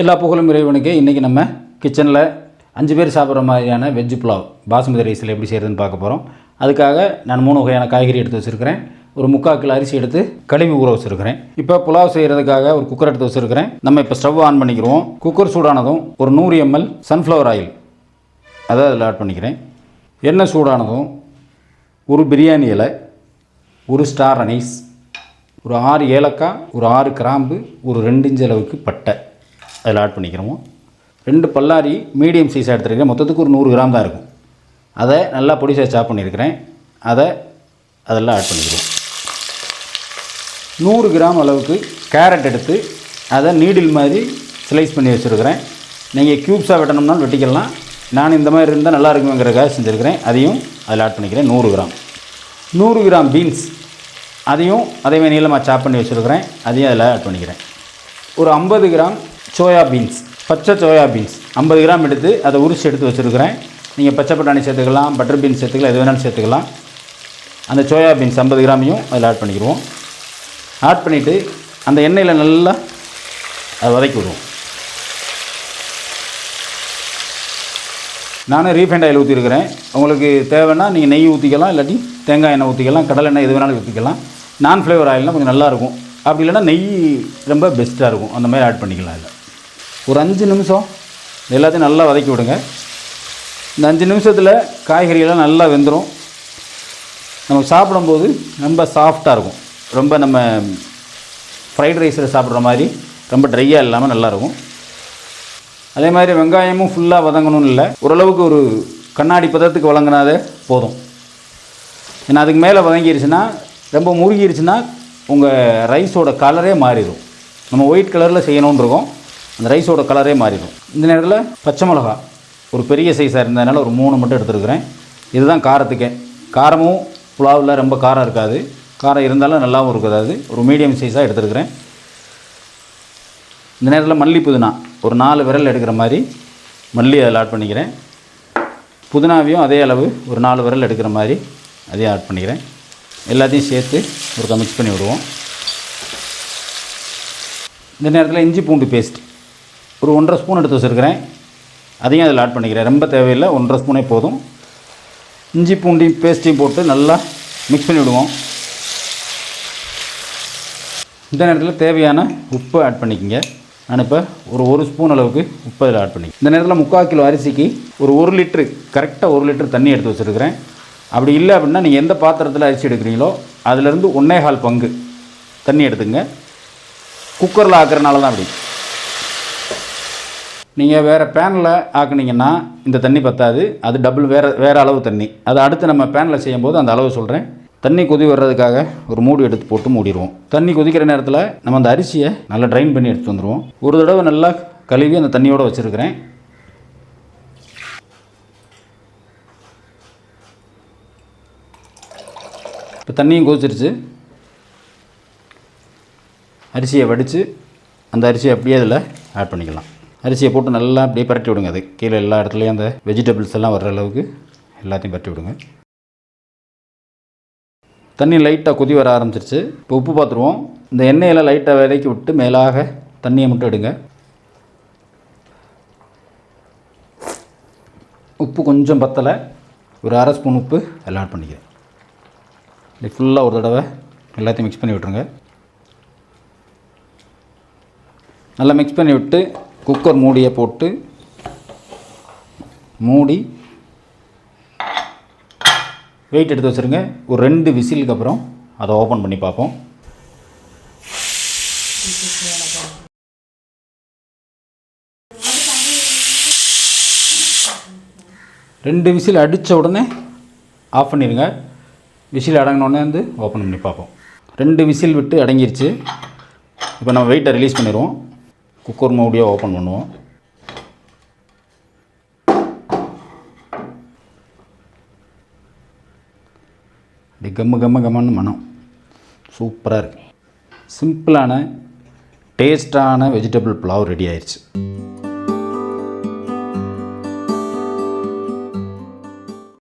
எல்லா புகழும் இறைவனுக்கு. இன்றைக்கி நம்ம கிச்சனில் அஞ்சு பேர் சாப்பிட்ற மாதிரியான வெஜ் புலாவ் பாசுமதி ரைஸில் எப்படி செய்கிறதுன்னு பார்க்க போகிறோம் அதுக்காக நான் மூணு வகையான காய்கறி எடுத்து வச்சுருக்கிறேன். ஒரு முக்கால் கிலோ அரிசி எடுத்து கழுவி ஊற வச்சுருக்கிறேன். இப்போ புலாவ் செய்கிறதுக்காக ஒரு குக்கர் எடுத்து வச்சுருக்கிறேன். நம்ம இப்போ ஸ்டவ் ஆன் பண்ணிக்கிறோம் குக்கர் சூடானதும் ஒரு நூறு எம்எல் சன்ஃப்ளவர் ஆயில் அதை அதில் ஆட் பண்ணிக்கிறேன். எண்ணெய் சூடானதும் ஒரு பிரியாணி இலை ஒரு ஸ்டார் அனீஸ் ஒரு ஆறு ஏலக்காய் ஒரு ஆறு கிராம்பு ஒரு ரெண்டு இன்ச் அளவுக்கு பட்டை. அதில் ஆட் பண்ணிக்கிறோம்? ரெண்டு பல்லாரி மீடியம் சைஸாக எடுத்துருக்கேன். மொத்தத்துக்கு ஒரு நூறு கிராம் தான் இருக்கும். அதை நல்லா பொடிசாக சாப் பண்ணியிருக்கிறேன். அதை அதெல்லாம் ஆட் பண்ணிக்கிறோம் நூறு கிராம் அளவுக்கு கேரட் எடுத்து அதை நீடில் மாதிரி ஸ்லைஸ் பண்ணி வச்சுருக்கிறேன். நீங்கள் க்யூப்ஸாக வெட்டணும்னாலும் வெட்டிக்கலாம். நான் இந்த மாதிரி இருந்தால் நல்லா இருக்குங்கிறக்காக செஞ்சுருக்கிறேன். அதையும் அதில் ஆட் பண்ணிக்கிறேன். நூறு கிராம். நூறு கிராம் பீன்ஸ் அதையும் அதே மாதிரி நீளமாக சாப் பண்ணி வச்சுருக்கிறேன். அதையும் அதில் ஆட் பண்ணிக்கிறேன். ஒரு ஐம்பது கிராம் சோயா பீன்ஸ். பச்சை சோயா பீன்ஸ். ஐம்பது கிராம் எடுத்து அதை உரிச்சு எடுத்து வச்சுருக்கிறேன். நீங்கள் பச்சை பட்டாணி சேர்த்துக்கலாம் பட்டர் பீன்ஸ் சேர்த்துக்கலாம் எது வேணாலும் சேர்த்துக்கலாம். அந்த சோயா பீன்ஸ் ஐம்பது கிராமையும் அதில் ஆட் பண்ணிக்கிடுவோம். ஆட் பண்ணிவிட்டு அந்த எண்ணெயில் நல்லா அதை வதக்கி விடுவோம். நானும் ரீஃபைண்ட் ஆயில் ஊற்றிருக்கிறேன் உங்களுக்கு தேவைன்னா நீங்கள் நெய் ஊற்றிக்கலாம் இல்லாட்டி தேங்காய் எண்ணெய் ஊற்றிக்கலாம் கடலை எண்ணெய் எது வேணாலும் ஊற்றிக்கலாம் நான் ஃப்ளேவர் ஆயில்னால் கொஞ்சம் நல்லாயிருக்கும் அப்படி இல்லைன்னா நெய் ரொம்ப பெஸ்ட்டாக இருக்கும். அந்த மாதிரி ஆட் பண்ணிக்கலாம் இல்லை ஒரு அஞ்சு நிமிஷம் எல்லாத்தையும் நல்லா வதக்கி விடுங்க. இந்த அஞ்சு நிமிஷத்தில் காய்கறிகள்லாம் நல்லா வெந்துடும் நம்ம சாப்பிடும்போது ரொம்ப சாஃப்டாக இருக்கும். ரொம்ப நம்ம ஃப்ரைட் ரைஸில் சாப்பிட்ற மாதிரி ரொம்ப ட்ரையாக இல்லாமல் நல்லாயிருக்கும் அதே மாதிரி வெங்காயமும் ஃபுல்லாக வதங்கணும்னு இல்லை. ஓரளவுக்கு ஒரு கண்ணாடி பதத்துக்கு வழங்கினாதே போதும். ஏன்னா அதுக்கு மேலே வதங்கிருச்சுன்னா ரொம்ப முருகிருச்சுன்னா உங்கள் ரைஸோட கலரே மாறிடும். நம்ம ஒயிட் கலரில் செய்யணுன்ருக்கோம் அந்த ரைஸோட கலரே மாறிடும். இந்த நேரத்தில் பச்சை மிளகா ஒரு பெரிய சைஸாக இருந்ததுனால ஒரு மூணு மட்டும் எடுத்துருக்குறேன். இதுதான் காரத்துக்கே. காரமும் புலாவில் ரொம்ப காரம் இருக்காது. காரம் இருந்தாலும் நல்லாவும் இருக்காது. ஒரு மீடியம் சைஸாக எடுத்துருக்குறேன். இந்த நேரத்தில் மல்லி புதினா ஒரு நாலு விரல் எடுக்கிற மாதிரி மல்லி அதில் ஆட் பண்ணிக்கிறேன். புதினாவையும் அதே அளவு ஒரு நாலு விரல் எடுக்கிற மாதிரி அதையும் ஆட் பண்ணிக்கிறேன். எல்லாத்தையும் சேர்த்து ஒரு மிக்ஸ் பண்ணி விடுவோம். இந்த நேரத்தில் இஞ்சி பூண்டு பேஸ்ட் ஒரு ஒன்றரை ஸ்பூன் எடுத்து வச்சுருக்கிறேன். அதையும் அதில் ஆட் பண்ணிக்கிறேன். ரொம்ப தேவையில்லை. ஒன்றரை ஸ்பூனே போதும். இஞ்சி பூண்டையும் பேஸ்ட்டையும் போட்டு நல்லா மிக்ஸ் பண்ணி விடுவோம். இந்த நேரத்தில் தேவையான உப்பு ஆட் பண்ணிக்கோங்க. நான் இப்போ ஒரு ஒரு ஸ்பூன் அளவுக்கு உப்பு அதில் ஆட் பண்ணி இந்த நேரத்தில் முக்கால் கிலோ அரிசிக்கு ஒரு ஒரு லிட்ரு கரெக்டாக ஒரு லிட்டர் தண்ணி எடுத்து வச்சுருக்கிறேன். அப்படி இல்லை அப்படின்னா நீங்கள் எந்த பாத்திரத்தில் அரிசி எடுக்கிறீங்களோ அதிலேருந்து ஒன்றே கால் பங்கு தண்ணி எடுத்துங்க குக்கரில் ஆக்குறனால தான் அப்படி. நீங்கள் வேறு பேனில் ஆக்குனீங்கன்னா இந்த தண்ணி பற்றாது அது டபுள் வேறு வேறு அளவு தண்ணி. அதை அடுத்து நம்ம பேனில் செய்யும்போது அந்த அளவு சொல்கிறேன் தண்ணி கொதி வர்றதுக்காக ஒரு மூடி எடுத்து போட்டு மூடிடுவோம். தண்ணி கொதிக்கிற நேரத்தில் நம்ம அந்த அரிசியை நல்லா ட்ரைன் பண்ணி எடுத்து வந்துடுவோம் ஒரு தடவை நல்லா கழுவி அந்த தண்ணியோடு வச்சுருக்கிறேன். இப்போ தண்ணியும் கொதிச்சிருச்சு. அரிசியை வடித்து அந்த அரிசியை அப்படியே அதில் ஆட் பண்ணிக்கலாம். அரிசியை போட்டு நல்லா அப்படியே பரட்டி விடுங்க அது. கீழே எல்லா இடத்துலையும் அந்த வெஜிடபிள்ஸ் எல்லாம் வர்ற அளவுக்கு எல்லாத்தையும் பரட்டி விடுங்க. தண்ணி லைட்டாக கொதி வர ஆரம்பிச்சிருச்சு. இப்போ உப்பு பார்த்துருவோம் இந்த எண்ணெயில் லைட்டாக விலைக்கு விட்டு மேலாக தண்ணியை மட்டும் எடுங்க. உப்பு கொஞ்சம் பத்தலை. ஒரு அரை ஸ்பூன் உப்பு எல்லாம் ஆட் பண்ணிக்கிறேன். இது ஃபுல்லாக ஒரு தடவை எல்லாத்தையும் மிக்ஸ் பண்ணி விட்ருங்க நல்லா மிக்ஸ் பண்ணி விட்டு குக்கர் மூடியை போட்டு மூடி வெயிட் எடுத்து வச்சுருங்க. ஒரு ரெண்டு விசிலுக்கு அப்புறம் அதை ஓப்பன் பண்ணி பார்ப்போம். ரெண்டு விசில் அடித்த உடனே ஆஃப் பண்ணிடுங்க. விசில் அடங்கினோடனே வந்து ஓப்பன் பண்ணி பார்ப்போம். ரெண்டு விசில் விட்டு அடங்கிருச்சு. இப்போ நம்ம வெயிட்டை ரிலீஸ் பண்ணிடுவோம். குக்கர் மூடியை ஓப்பன் பண்ணுவோம். இப்படி கம்மு கம்ம கம்மன்னு மனம் சூப்பராக இருக்குது சிம்பிளான டேஸ்டான வெஜிடபிள் புலாவ் ரெடி ஆயிடுச்சு